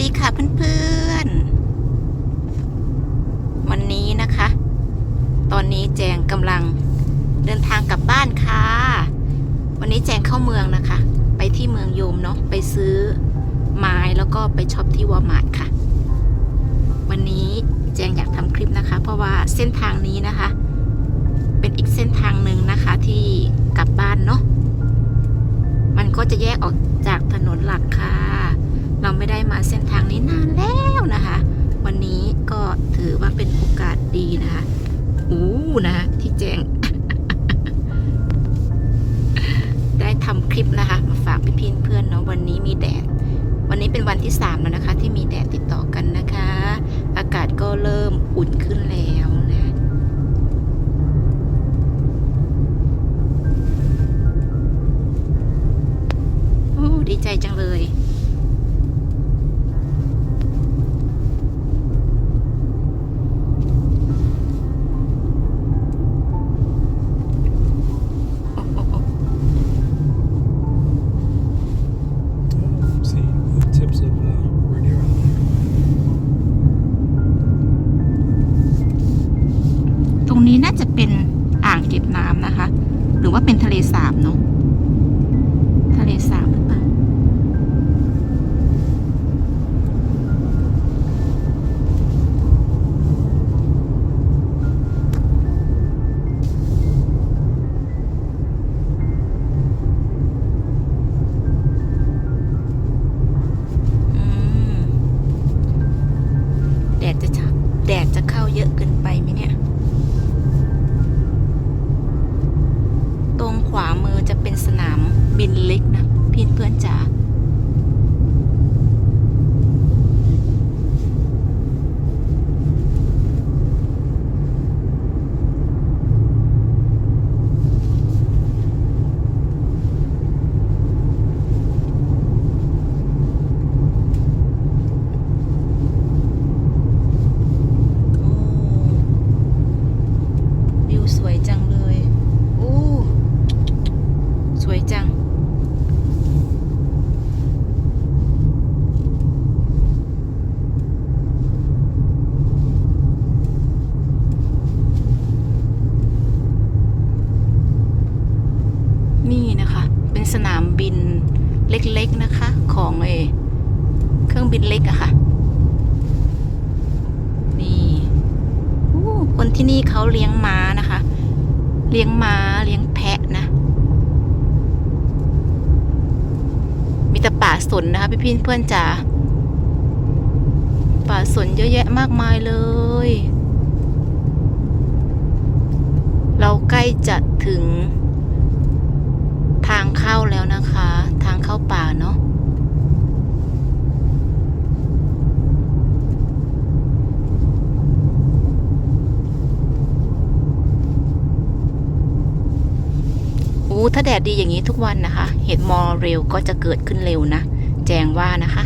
ดีค่ะเพื่อนๆ วันนี้นะคะ ตอนนี้แจงกำลังเดินทางกลับบ้านค่ะ วันนี้แจงเข้าเมืองนะคะ ไปที่เมืองโยมเนาะไปซื้อไม้แล้วก็ไปช็อปที่วอลมาร์ทค่ะ วันนี้แจงอยากทำคลิปนะคะ เพราะว่าเส้นทางนี้นะคะ เป็นอีกเส้นทางหนึ่งนะคะที่กลับบ้านเนาะมันก็จะแยกออกจากถนนหลักค่ะ เราไม่ได้มาเส้นทางนี้นานแล้วนะคะ วันนี้ก็ถือว่าเป็นโอกาสดีนะคะอู้นะคะที่แจ้งได้ทำคลิปนะคะ มาฝากพี่ๆเพื่อนเนาะวันนี้มีแดด วันนี้เป็นวันที่สามแล้วนะคะ ที่มีแดดติดต่อกันนะคะ อากาศก็เริ่มอุ่นขึ้นแล้วนะโอ้ดีใจจัง เพื่อนจ๋า โอ้วิวสวยจังเลย โอ้ สวยจัง นี่นะคะ เป็นสนามบินเล็กๆนะคะ ของเออเครื่องบินเล็กอะค่ะ นี่โอ้คน ที่นี่เขาเลี้ยงม้านะคะ เลี้ยงม้าเลี้ยงแพะนะ มีแต่ป่าสนนะคะพี่พี่เพื่อนจ๋าป่าสนเยอะแยะมากมายเลย เราใกล้จะถึง ทางเข้าแล้วนะคะ ทางเข้าป่าเนาะ ถ้าแดดดีอย่างนี้ทุกวันนะคะ เห็ดมอเร็วก็จะเกิดขึ้นเร็วนะ แจงว่านะคะ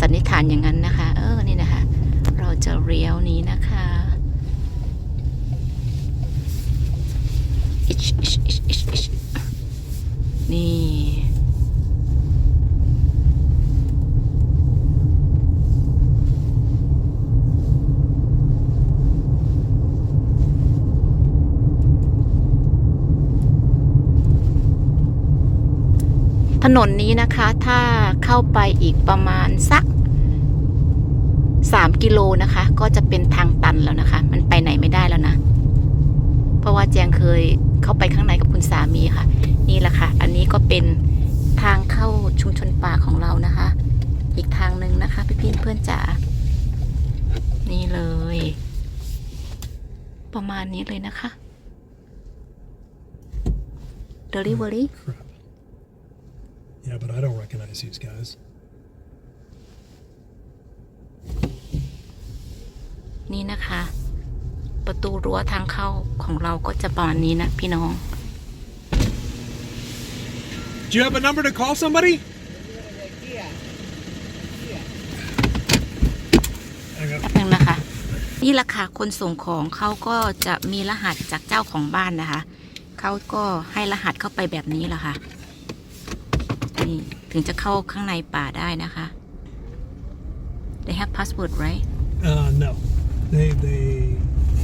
สันนิษฐานอย่างนั้นนะคะ เออนี่นะคะ เราจะเรียวนี้นะคะนี่ ถนนนี้นะคะถ้าเข้าไปอีกประมาณสัก 3 กิโลนะคะ ก็จะเป็นทางตันแล้วนะคะ มันไปไหนไม่ได้แล้วนะ เพราะว่าแจงเคยเข้าไปข้างในกับคุณสามีค่ะ นี่แหละค่ะ อันนี้ก็เป็นทางเข้าชุมชนป่าของเรานะคะ อีกทางหนึ่งนะคะ พี่พี่เพื่อนจ๋านี่เลย ประมาณนี้เลยนะคะ Delivery Yeah, but I don't recognize these guys. นี่นะคะ ประตูรั้วทางเข้าของเราก็จะประมาณนี้นะพี่น้อง Do you have a number to call somebody? I got แป๊บนึงนะคะ นี่ราคาคนส่งของเขาก็จะมีรหัสจากเจ้าของบ้านนะคะ เขาก็ให้รหัสเข้าไปแบบนี้แหละค่ะนี่ ถึงจะเข้าข้างในป่าได้นะคะ they have passport right Uh, no, they they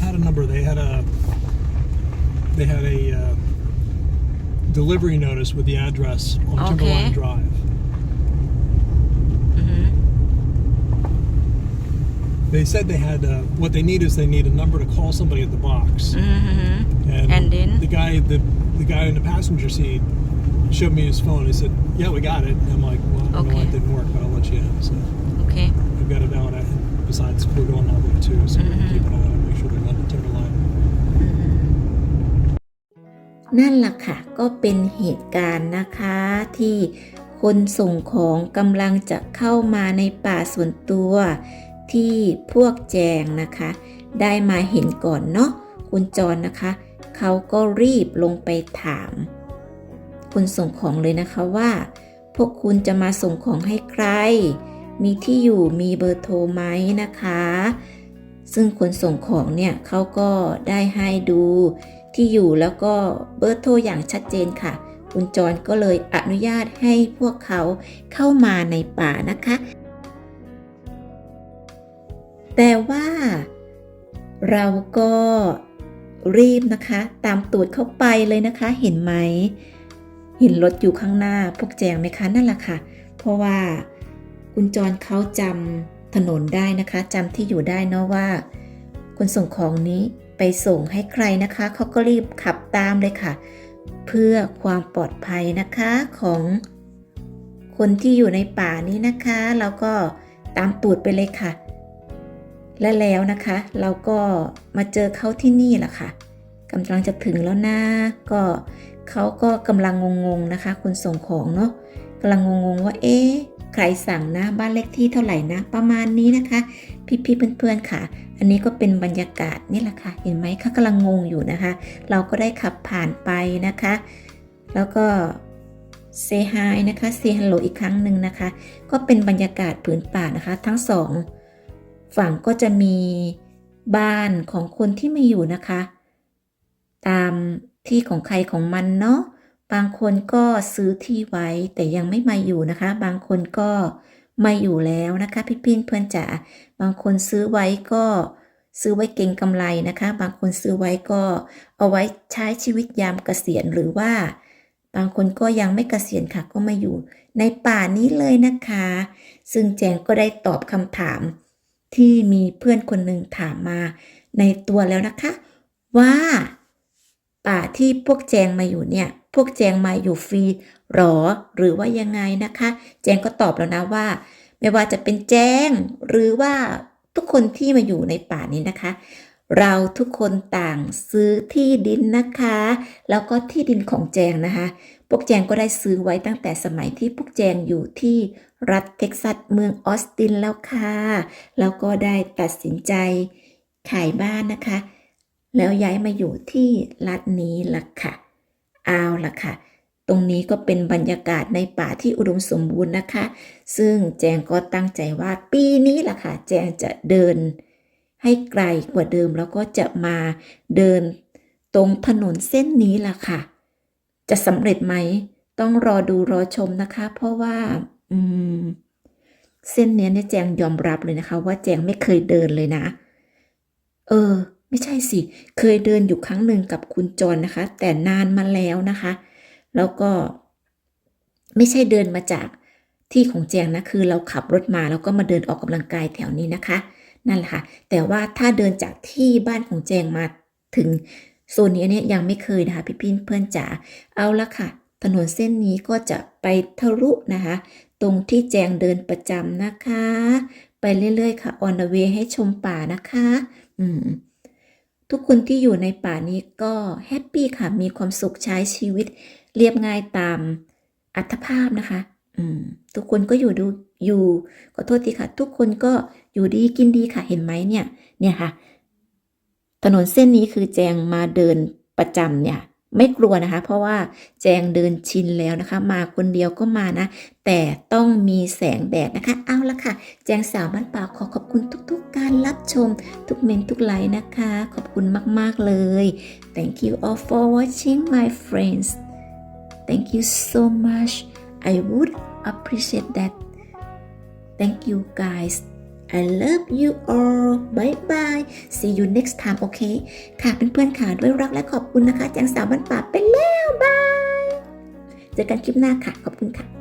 had a number. They had a they had a uh, delivery notice with the address on Okay. Timberline Drive. mm-hmm. They said they had uh, what they need is they need a number to call somebody at the box. Mm-hmm. And, And then? the guy the the guy in the passenger seat showed me his phone. He said, "Yeah, we got it." And I'm like, "Well, I don't know why Okay. it didn't work, but I'll let you in." So okay I've got it now. And I, besides, we're going that way too, so Mhm. keep an eye on it. Make sure they're not the Timberline. นั่นล่ะค่ะ ก็เป็นเหตุการณ์นะคะที่คนส่งของกำลังจะเข้ามาในป่าส่วนตัว ที่พวกแจงนะคะ ได้มาเห็นก่อนเนาะคุณจรนะคะ เขาก็รีบลงไปถาม คนส่งของเลยนะคะว่า พวกคุณจะมาส่งของให้ใคร มีที่อยู่มีเบอร์โทรไหมนะคะ ซึ่งคนส่งของเนี่ยเขาก็ได้ให้ดูที่อยู่แล้วก็เบอร์โทรอย่างชัดเจนค่ะ คุณจรก็เลยอนุญาตให้พวกเขาเข้ามาในป่านะคะ แต่ว่าเราก็รีบนะคะ ตามตูดเข้าไปเลยนะคะเห็นไหม เห็นรถอยู่ข้างหน้าพวกแจงไหมคะนั่นแหละค่ะ เพราะว่าคุณจรเขาจำถนนได้นะคะจำที่อยู่ได้เนาะว่า คนส่งของนี้ไปส่งให้ใครนะคะเขาก็รีบขับตามเลยค่ะ เพื่อความปลอดภัยนะคะของคนที่อยู่ในป่านี้นะคะเราก็ตามตูดไปเลยค่ะ และแล้วนะคะ เราก็มาเจอเขาที่นี่แหละค่ะกำลังจะถึงแล้วนะก็ เขาก็กำลังงงๆนะคะ คนส่งของเนาะกำลังงงๆว่าเอ๊ะใครสั่งนะบ้านเลขที่เท่าไหร่นะ ประมาณนี้นะคะ พี่ๆเพื่อนๆค่ะ อันนี้ก็เป็นบรรยากาศนี่แหละค่ะ เห็นไหมเขากำลังงงอยู่นะคะ เราก็ได้ขับผ่านไปนะคะ แล้วก็ say hi นะคะ say hello อีกครั้งหนึ่งนะคะ ก็เป็นบรรยากาศผืนป่านะคะ ทั้งสองฝั่งก็จะมีบ้านของคนที่ไม่อยู่นะคะ ตาม ที่ของใครของมันเนาะบางคนก็ซื้อที่ไว้แต่ยังไม่มาอยู่นะคะ บางคนก็มาอยู่แล้วนะคะพี่พินเพื่อนจ๋าบางคนซื้อไว้ก็ซื้อไว้เก็งกำไรนะคะ บางคนซื้อไว้ก็เอาไว้ใช้ชีวิตยามเกษียณหรือว่า บางคนก็ยังไม่เกษียณค่ะ ก็มาอยู่ในป่านี้เลยนะคะ ซึ่งแจงก็ได้ตอบคำถาม ที่มีเพื่อนคนหนึ่งถามมาในตัวแล้วนะคะ ว่า ป่าที่พวกแจงมาอยู่เนี่ย พวกแจงมาอยู่ฟรีหรอ หรือว่ายังไงนะคะ แจงก็ตอบแล้วนะว่า ไม่ว่าจะเป็นแจงหรือว่าทุกคนที่มาอยู่ในป่านี้นะคะ เราทุกคนต่างซื้อที่ดินนะคะ แล้วก็ที่ดินของแจงนะคะ พวกแจงก็ได้ซื้อไว้ตั้งแต่สมัยที่พวกแจงอยู่ที่รัฐเท็กซัสเมืองออสตินแล้วค่ะ แล้วก็ได้ตัดสินใจขายบ้านนะคะ แล้วย้ายมาอยู่ที่รัฐนี้ล่ะค่ะเอาล่ะค่ะ ตรงนี้ก็เป็นบรรยากาศในป่าที่อุดมสมบูรณ์นะคะ ซึ่งแจงก็ตั้งใจว่าปีนี้ล่ะค่ะ แจงจะเดินให้ไกลกว่าเดิมแล้วก็จะมาเดินตรงถนนเส้นนี้ล่ะค่ะ จะสำเร็จไหม ต้องรอดูรอชมนะคะ เพราะว่า อืม เส้นเนี้ยเนี่ยแจงยอมรับเลยนะคะ ว่าแจงไม่เคยเดินเลยนะ เออ ไม่ใช่สิ เคยเดินอยู่ครั้งหนึ่งกับคุณจรนะคะ แต่นานมาแล้วนะคะ แล้วก็ ไม่ใช่เดินมาจากที่ของแจงนะคือเราขับรถมาแล้วก็มาเดินออกกำลังกายแถวนี้นะคะ นั่นแหละค่ะ แต่ว่าถ้าเดินจากที่บ้านของแจงมาถึงโซนนี้เนี่ยยังไม่เคยนะคะ พี่พี่เพื่อนจ๋าเอาละค่ะ ถนนเส้นนี้ก็จะไปทะลุนะคะ ตรงที่แจงเดินประจำนะคะ ไปเรื่อยๆค่ะ on the way ให้ชมป่านะคะ อืม ทุกคนที่อยู่ในป่านี้ก็แฮปปี้ค่ะ มีความสุขใช้ชีวิต เรียบง่ายตามอัตภาพนะคะ อืม ทุกคนก็อยู่ดูอยู่ขอโทษทีค่ะ ทุกคนก็อยู่ดีกินดีค่ะเห็นไหมเนี่ย เนี่ยค่ะ ถนนเส้นนี้คือแจงมาเดินประจำเนี่ย ไม่กลัวนะคะ เพราะว่าแจงเดินชินแล้วนะคะ มาคนเดียวก็มานะ แต่ต้องมีแสงแดดนะคะ เอาละค่ะ แจงสาวบ้านป่าขอขอบคุณทุกๆ การรับชม ทุกเมนทุกไลค์นะคะ ขอบคุณมากๆเลย Thank you all for watching my friends Thank you so much I would appreciate that Thank you guys I love you all bye bye see you next time okay ค่ะเพื่อนๆค่ะด้วยรักและขอบคุณนะคะ แจงสาวบ้านป่าไปแล้วบาย เจอกันคลิปหน้าค่ะ ขอบคุณค่ะ